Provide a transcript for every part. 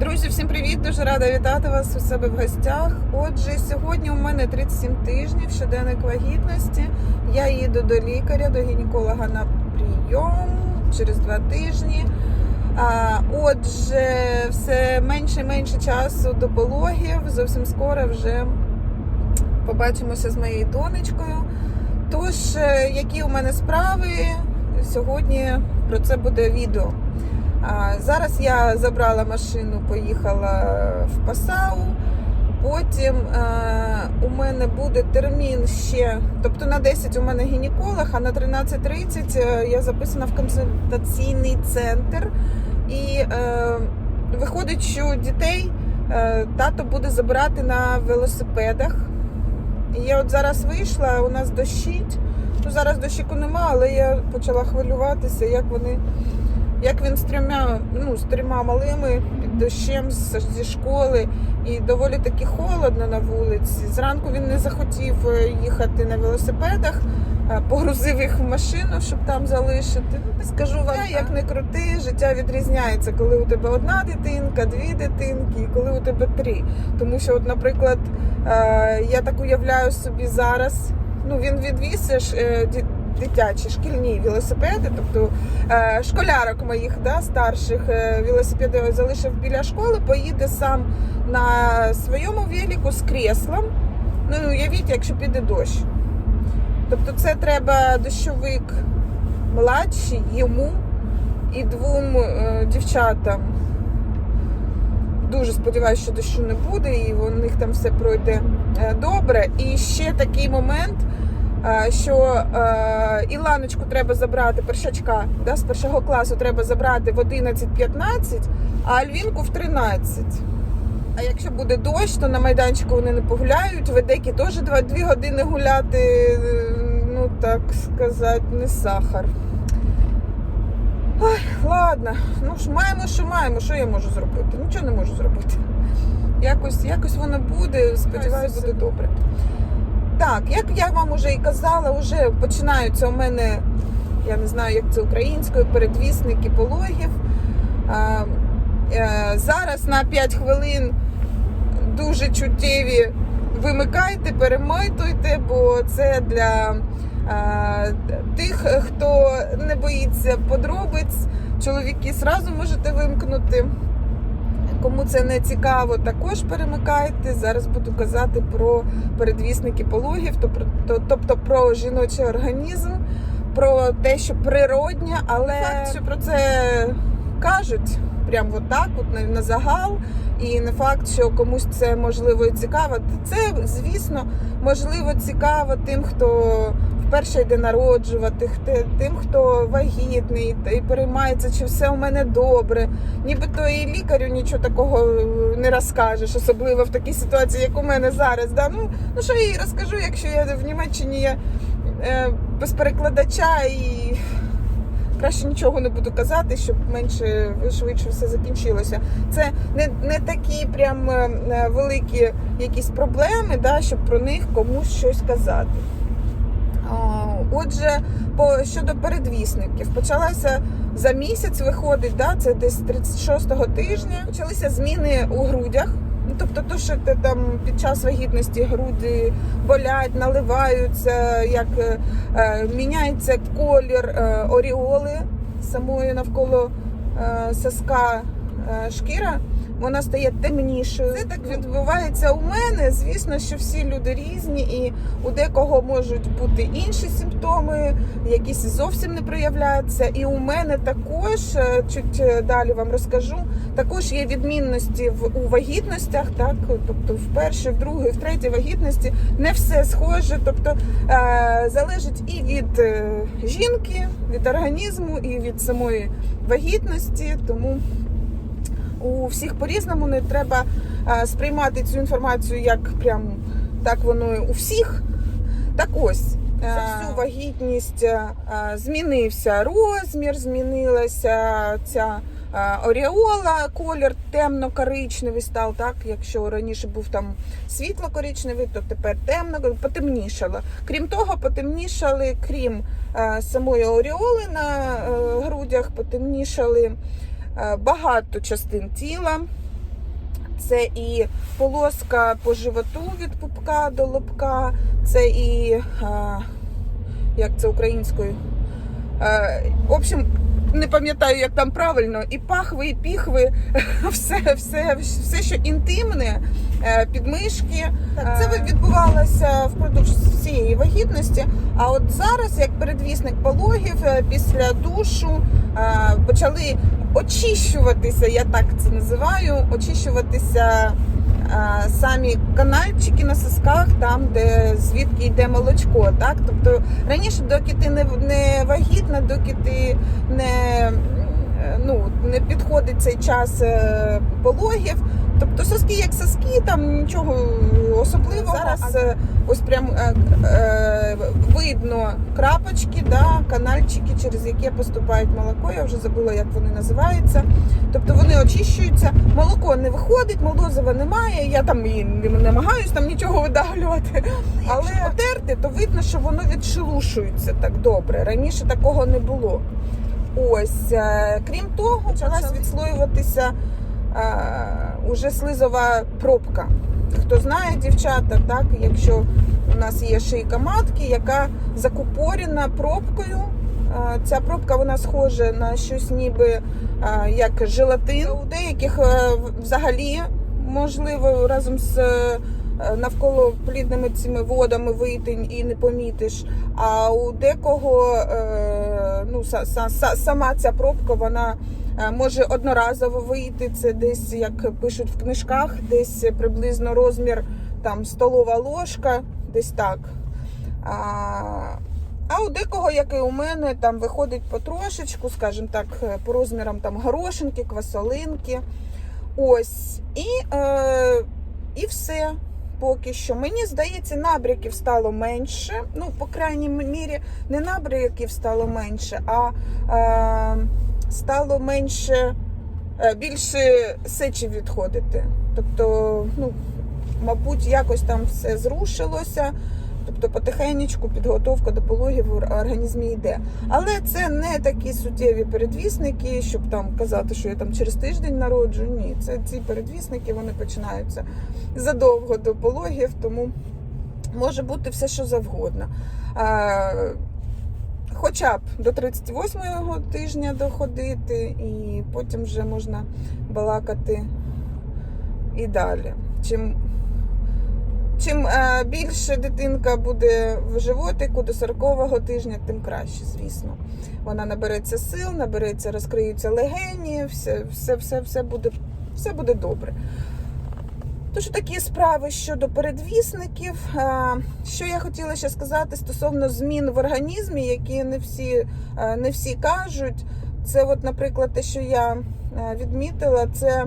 Друзі, всім привіт! Дуже рада вітати вас у себе в гостях. Отже, сьогодні у мене 37 тижнів щоденник вагітності. Я їду до лікаря, до гінеколога на прийом через два тижні. Отже, все менше і менше часу до пологів. Зовсім скоро вже побачимося з моєю донечкою. Тож, е, які у мене справи, сьогодні про це буде відео. Зараз я забрала машину, поїхала в Пасау. Потім е, у мене буде термін ще, тобто на 10 у мене гінеколог, а на 13.30 е, я записана в консультаційний центр. І е, виходить, що дітей е, тато буде забирати на велосипедах. І я от зараз вийшла, у нас дощить. Ну, зараз дощику нема, але я почала хвилюватися, як вони як він з трьома, ну, з трьома малими під дощем зі школи, і доволі таки холодно на вулиці. Зранку він не захотів е, їхати на велосипедах, е, погрузив їх в машину, щоб там залишити. Скажу вам, як не крути, життя відрізняється, коли у тебе одна дитинка, дві дитинки, і коли у тебе три. Тому що, от, наприклад, е, я так уявляю собі зараз. Ну, він відвіз ж, дитячі шкільні велосипеди, тобто е, школярок моїх да, старших е, велосипеди залишив біля школи, поїде сам на своєму велику з креслом. Ну уявіть, якщо піде дощ. Тобто це треба дощовик младший йому і двом е, дівчатам. Дуже сподіваюся, що дощу не буде, і у них там все пройде е, добре. І ще такий момент, що е, Іланочку треба забрати, першачка да, з першого класу треба забрати в 11.15, а Альвінку в 13. А якщо буде дощ, то на майданчику вони не погуляють. Ведеки теж 2 години гуляти, е, ну так сказати, не сахар. Ой, ладно, ну ж маємо, що маємо. Що я можу зробити? Нічого не можу зробити. Якось, якось воно буде, сподіваюся, буде добре. Так, як я вам уже і казала, вже починаються у мене, я не знаю, як це українською, передвісники пологів. Е, зараз на 5 хвилин дуже чуттєві вимикайте, перемитуйте, бо це для тих, хто не боїться подробиць. Чоловіки зразу можете вимкнути. Кому це не цікаво, також перемикайте. Зараз буду казати про передвісники пологів, тобто про жіночий організм, про те, що природнє, але факт, що про це кажуть прямо отак, от на, на загал. І не факт, що комусь це можливо і цікаво. Це, звісно, можливо цікаво тим, хто вперше йде народжувати, тим, хто вагітний і переймається, чи все у мене добре. Нібито і лікарю нічого такого е, не розкажеш, особливо в такій ситуації, як у мене зараз. Да? Ну, ну що я їй розкажу, якщо я в Німеччині є е, без перекладача і краще нічого не буду казати, щоб менше швидше все закінчилося. Це не, не такі прям е, е, великі якісь проблеми, да, щоб про них комусь щось казати. Отже, по щодо передвісників, почалася за місяць виходить, да, це десь 36-го тижня. Почалися зміни у грудях. Ну, тобто, то, що ти там під час вагітності груди болять, наливаються, як е, е, міняється колір е, оріоли самої навколо е, соска е, шкіра. Вона стає темнішою. Це так відбувається у мене. Звісно, що всі люди різні, і у декого можуть бути інші симптоми, якісь зовсім не проявляються. І у мене також е, чуть е, далі вам розкажу. Також є відмінності в у вагітностях, так тобто в першій, в другій, в третій вагітності не все схоже. Тобто е, залежить і від е, жінки, від організму, і від самої вагітності. Тому у всіх по-різному не треба е, сприймати цю інформацію як прям так воно у всіх. Так ось. е, За всю вагітність е, змінився розмір, змінилася ця оріола, колір темно-коричневий став, так? Якщо раніше був там світло-коричневий, то тепер темно, потемнішало. Крім того, потемнішали, крім самої оріоли на грудях, потемнішали багато частин тіла. Це і полоска по животу від пупка до лобка, це і е, як це українською. Е, в общем, не пам'ятаю, як там правильно, і пахви, і піхви, все, все, все, що інтимне, е, підмишки. Так, це відбувалося впродовж всієї вагітності. А от зараз, як передвісник пологів, е, після душу е, почали очищуватися, я так це називаю, очищуватися е, самі канальчики на сосках, там, де звідки йде молочко. Так? Тобто раніше, доки ти не, не вагітна, доки ти не, е, ну, не підходить цей час е, пологів. Тобто соски як соски, там нічого особливого. Зараз ось прям е, е, видно крапочки, да, канальчики, через які поступають молоко. Я вже забула, як вони називаються. Тобто вони очищуються, молоко не виходить, молозива немає. Я там і не намагаюсь там нічого видавлювати. Але потерти, то видно, що воно відшелушується так добре. Раніше такого не було. Ось, е, крім того, почалась відслоюватися е, уже слизова пробка. Хто знає, дівчата, так, якщо у нас є шийка матки, яка закупорена пробкою. Ця пробка вона схожа на щось ніби як желатин. У деяких е, взагалі можливо разом з е, навколо плідними цими водами вийти і не помітиш. А у декого е, ну, са- са- са- сама ця пробка вона може одноразово вийти. Це десь, як пишуть в книжках, десь приблизно розмір там столова ложка, десь так. А, а у декого, як і у мене, там виходить потрошечку, скажімо так, е, по розмірам там горошинки, квасолинки. Ось. І, е, і все. Поки що. Мені здається, набряків стало менше. Ну, по крайній мірі, не набряків стало менше, а е, стало менше, е, більше сечі відходити. Тобто, ну, мабуть, якось там все зрушилося. Тобто потихенечку підготовка до пологів в організмі йде. Але це не такі суттєві передвісники, щоб там казати, що я там через тиждень народжу. Ні, це ці передвісники вони починаються задовго до пологів, тому може бути все, що завгодно. Хоча б до 38-го тижня доходити, і потім вже можна балакати і далі. Чим Чим е, більше дитинка буде в животику до 40-го тижня, тим краще, звісно. Вона набереться сил, набереться, розкриються легені, все, все, все, все, буде, все буде добре. Тож такі справи щодо передвісників. Е, Що я хотіла ще сказати стосовно змін в організмі, які не всі, е, не всі кажуть. Це, от, наприклад, те, що я е, відмітила, це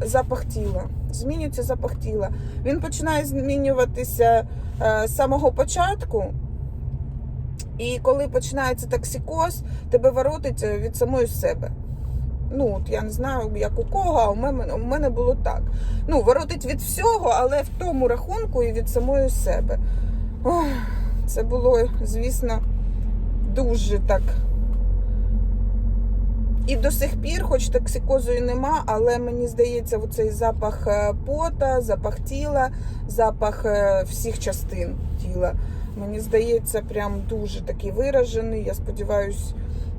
запах тіла. Змінюється запах тіла. Він починає змінюватися з самого початку. І коли починається токсикоз, тебе воротить від самої себе. Ну, от я не знаю, як у кого, а у мене, у мене було так. Ну, воротить від всього, але в тому рахунку і від самої себе. Ох, це було, звісно, дуже так. І до сих пір, хоч токсикозу і нема, але мені здається, оцей запах е, пота, запах тіла, запах е, всіх частин тіла. Мені здається, прям дуже такий виражений. Я сподіваюся,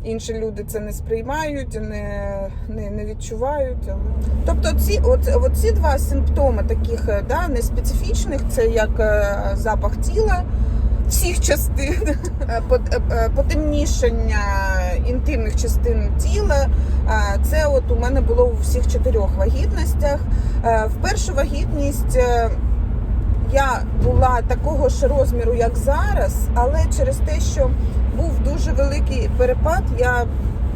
інші люди це не сприймають, не, не, не відчувають. Тобто, ці, от, оці два симптоми таких е, да, неспецифічних, це як е, запах тіла. Всіх частин е, пот- потемнішання інтимних частин тіла. Це от у мене було у всіх чотирьох вагітностях. В першу вагітність я була такого ж розміру, як зараз, але через те, що був дуже великий перепад, я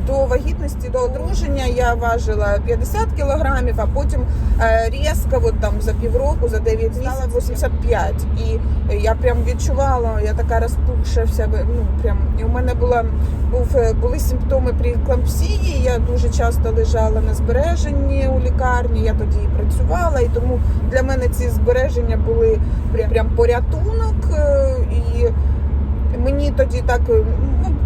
до вагітності, до одруження я важила 50 кілограмів, а потім е, різко, от там за півроку, за 9 місяців 85. І я прям відчувала, я така розпухша в себе. Ну прям і у мене була був е, були симптоми при еклампсії. Я дуже часто лежала на збереженні у лікарні. Я тоді і працювала, і тому для мене ці збереження були прям, прям порятунок. е, І мені тоді так,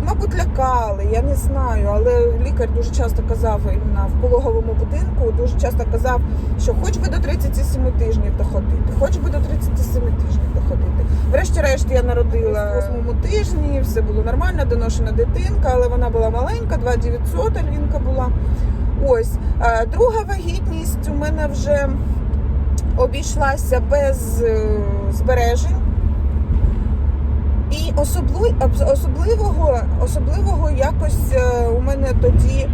мабуть, лякали, я не знаю, але лікар дуже часто казав іменно в пологовому будинку, дуже часто казав, що хоч би до 37 тижнів доходити, хоч би до 37 тижнів доходити. Врешті-решт я народила в восьмому тижні, все було нормально, доношена дитинка, але вона була маленька, 2900 альвінка була. Ось Е, друга вагітність у мене вже обійшлася без е, збережень. Особли- особливого, особливого якось е, у мене тоді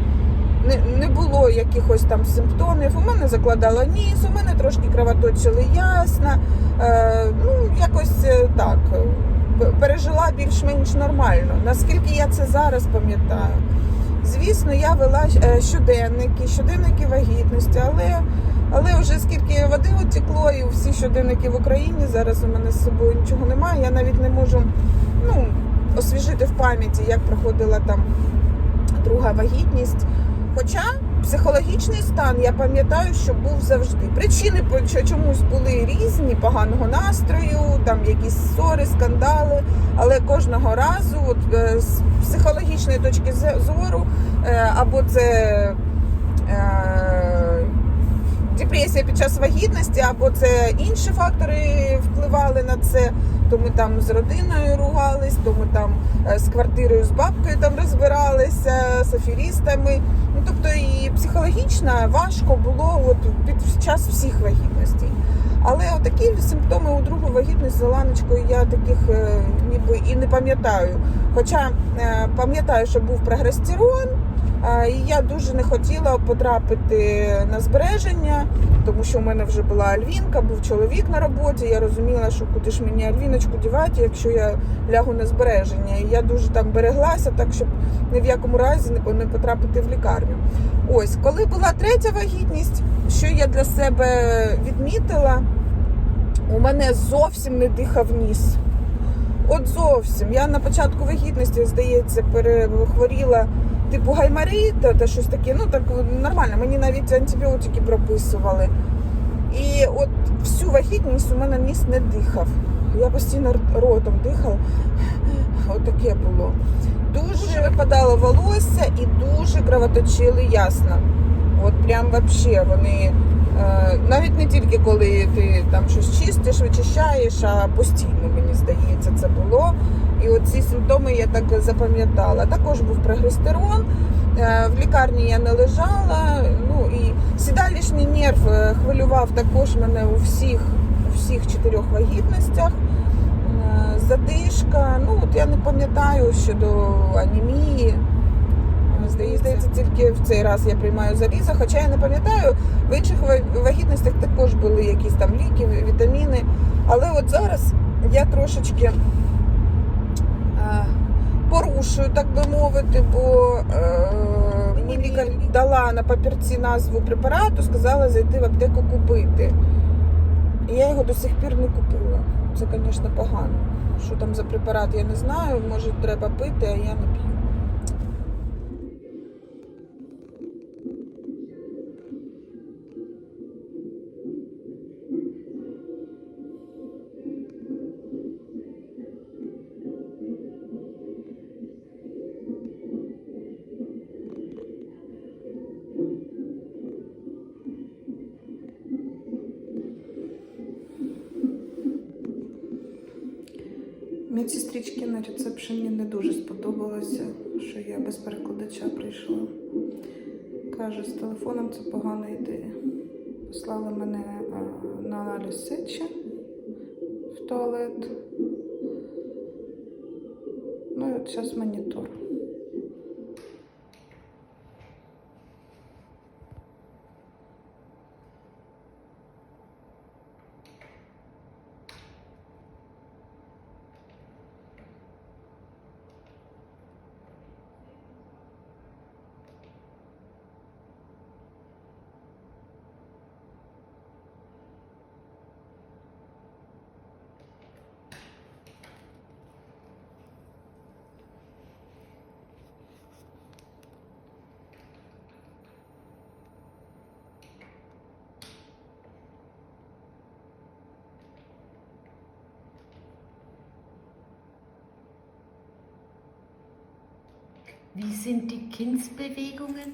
не, не було якихось там симптомів. У мене закладало ніс, у мене трошки кровоточили ясна. Е, ну, якось е, так. Пережила більш-менш нормально. Наскільки я це зараз пам'ятаю. Звісно, я вела е, щоденники, щоденники вагітності, але, але вже скільки води утекло, і всі щоденники в Україні зараз у мене з собою нічого немає. Я навіть не можу ну, освіжити в пам'яті, як проходила там друга вагітність. Хоча психологічний стан я пам'ятаю, що був завжди. Причини чомусь були різні, поганого настрою, там якісь ссори, скандали. Але кожного разу, от, е, з психологічної точки зору, е, або це е, депресія під час вагітності, або це інші фактори впливали на це. То ми там з родиною ругались, то ми там е, з квартирою, з бабкою там розбиралися, з аферістами. Ну тобто і психологічно важко було от під час всіх вагітностей. Але отакі симптоми у другу вагітність з Ланочкою я таких е, ніби і не пам'ятаю. Хоча е, пам'ятаю, що був прогестерон, і я дуже не хотіла потрапити на збереження, тому що у мене вже була Альвінка, був чоловік на роботі. Я розуміла, що куди ж мені Альвіночку дівати, якщо я лягу на збереження. І я дуже там береглася, так щоб ні в якому разі не потрапити в лікарню. Ось, коли була третя вагітність, що я для себе відмітила, у мене зовсім не дихав ніс. От зовсім. Я на початку вагітності, здається, перехворіла типу гаймарита та щось таке. Ну так нормально, мені навіть антибіотики прописували. І от всю вагітність у мене ніс не дихав. Я постійно ротом дихала. Отаке було. Дуже випадало волосся і дуже кровоточили ясно. От прям вообще вони навіть не тільки коли ти там щось чистиш, вичищаєш, а постійно, мені здається, це було. І оці симптоми я так запам'ятала. Також був прогестерон. Е, В лікарні я не лежала. Ну і сідалішній нерв е, хвилював також мене у всіх, у всіх чотирьох вагітностях. Е, Задишка, ну от я не пам'ятаю щодо анемії. Здається, здається, тільки в цей раз я приймаю залізо, хоча я не пам'ятаю, в інших вагітностях також були якісь там ліки, вітаміни. Але от зараз я трошечки е, порушую, так би мовити, бо е, мені лікар дала на папірці назву препарату, сказала зайти в аптеку купити. І я його до сих пір не купила. Це, звісно, погано. Що там за препарат, я не знаю. Може, треба пити, а я не п'ю. Медсестрички на рецепшені не дуже сподобалося, що я без перекладача прийшла. Каже, з телефоном це погана ідея. Послали мене на аналіз сечі в туалет. Ну і от зараз монітор.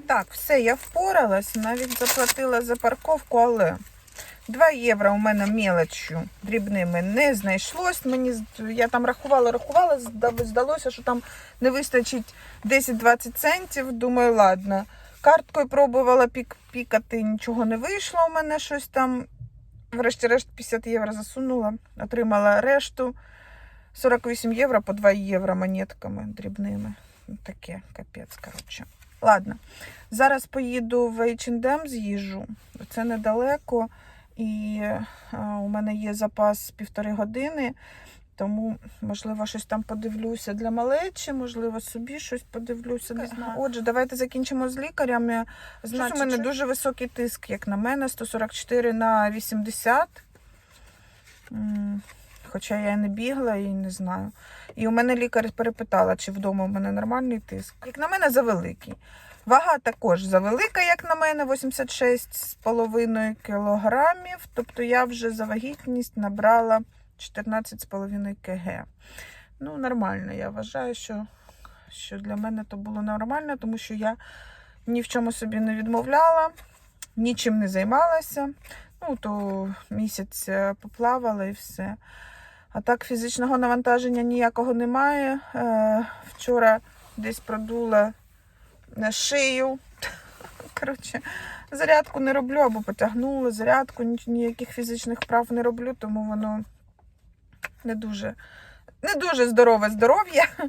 Так, все, я впоралась, навіть заплатила за парковку, але 2 євро у мене мелочю дрібними не знайшлось. Мені я там рахувала, рахувала, здалося, що там не вистачить 10-20 центів. Думаю, ладно. Карткою пробувала пік, пікати, нічого не вийшло. У мене щось там. Врешті-решт 50 євро засунула, отримала решту. 48 євро по 2 євро монетками дрібними. Ну, Таке, капець, коротше. Ладно. Зараз поїду в H&M з'їжджу. Це недалеко. І е, у мене є запас півтори години. Тому, можливо, щось там подивлюся для малечі, можливо, собі щось подивлюся. Не знаю. Отже, давайте закінчимо з лікарем. Я Знаю, у мене дуже високий тиск, як на мене, 144 на 80. Хоча я не бігла і не знаю. І у мене лікар перепитала, чи вдома у мене нормальний тиск. Як на мене, завеликий. Вага також завелика, як на мене, 86,5 кілограмів. Тобто я вже за вагітність набрала 14,5 кг. Ну, нормально, я вважаю, що, що для мене то було нормально, тому що я ні в чому собі не відмовляла, нічим не займалася. Ну, то місяць е, поплавала і все. А так фізичного навантаження ніякого немає. Е, вчора десь продула шию. Коротше, зарядку не роблю або потягнула зарядку, ніяких фізичних прав не роблю, тому воно не дуже, не дуже здорове здоров'я.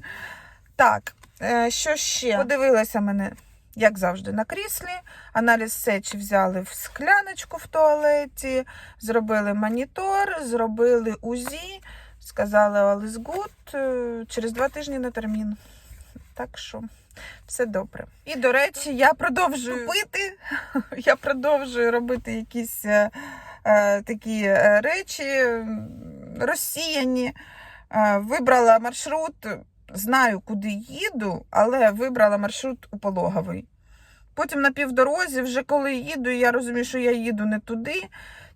Так, е, що ще? Подивилася мене, як завжди, на кріслі. Аналіз сечі взяли в скляночку в туалеті, зробили монітор, зробили УЗІ, сказали all is good, е, через два тижні на термін. Так що все добре. І, до речі, я продовжую пити, я продовжую робити якісь е, е, такі е, речі розсіяні. Е, вибрала маршрут, знаю, куди їду, але вибрала маршрут у пологовий. Потім на півдорозі, вже коли їду, я розумію, що я їду не туди.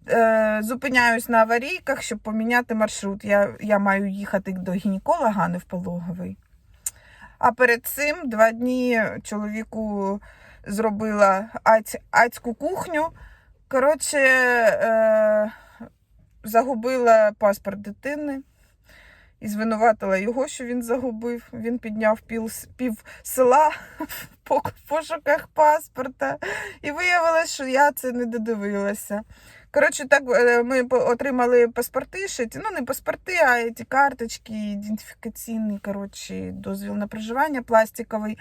Е, зупиняюсь на аварійках, щоб поміняти маршрут. Я, я маю їхати до гінеколога, а не в пологовий. А перед цим два дні чоловіку зробила аць, ацьку кухню. Коротше, е, загубила паспорт дитини і звинуватила його, що він загубив. Він підняв пів, пів села в по- пошуках паспорта. І виявилось, що я це не додивилася. Коротше, так е, ми отримали паспорти, ще ті- ну не паспорти, а ці карточки, ідентифікаційний, коротше, дозвіл на проживання пластиковий.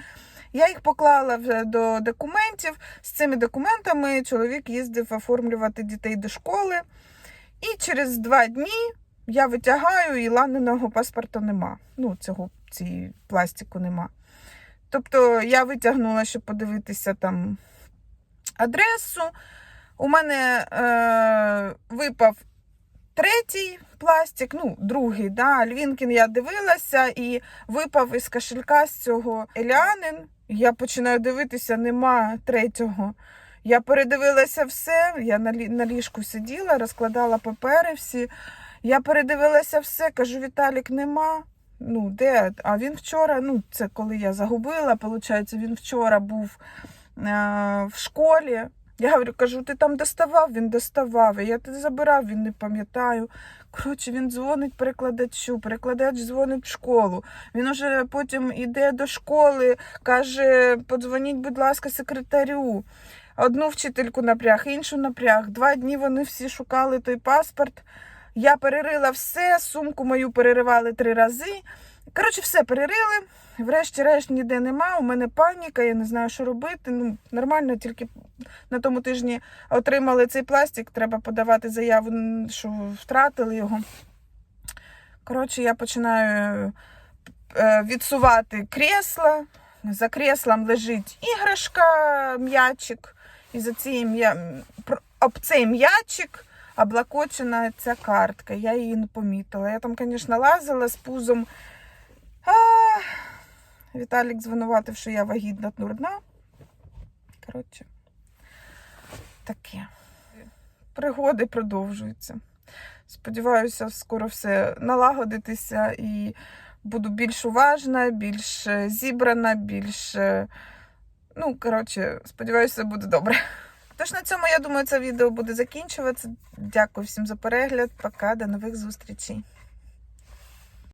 Я їх поклала вже до документів. З цими документами чоловік їздив оформлювати дітей до школи. І через два дні я витягаю, і ланиного паспорта нема. Ну, цього цієї пластику нема. Тобто я витягнула, щоб подивитися там адресу. У мене е, випав третій пластик, ну, другий, да, Львінкін я дивилася і випав із кошелька з цього Еліанин. Я починаю дивитися, нема третього. Я передивилася все, я на, лі- на ліжку сиділа, розкладала папери всі. Я передивилася все, кажу, Віталік, нема. Ну, де? А він вчора, ну, це коли я загубила, виходить, він вчора був е, в школі. Я говорю, кажу, ти там доставав? Він доставав. Я ти забирав, він не пам'ятаю. Коротше, він дзвонить перекладачу, перекладач дзвонить в школу. Він уже потім іде до школи, каже, подзвоніть, будь ласка, секретарю. Одну вчительку напряг, іншу напряг. Два дні вони всі шукали той паспорт. Я перерила все, сумку мою переривали три рази. Коротше, все перерили. Врешті-решт ніде нема. У мене паніка, я не знаю, що робити. Ну, нормально, тільки на тому тижні отримали цей пластик. Треба подавати заяву, що втратили його. Коротше, я починаю е, відсувати кресла. За креслом лежить іграшка, м'ячик. І за цей об цей м'ячик облакочена ця картка. Я її не помітила. Я там, звісно, лазила з пузом. А... Віталік звинуватив, що я вагітна дурна. Коротше, таке. Пригоди продовжуються. Сподіваюся, скоро все налагодитися і буду більш уважна, більш е, зібрана, більш. е, Ну, коротше, сподіваюся, буде добре. Тож на цьому, я думаю, це відео буде закінчуватися. Дякую всім за перегляд. Пока, до нових зустрічей.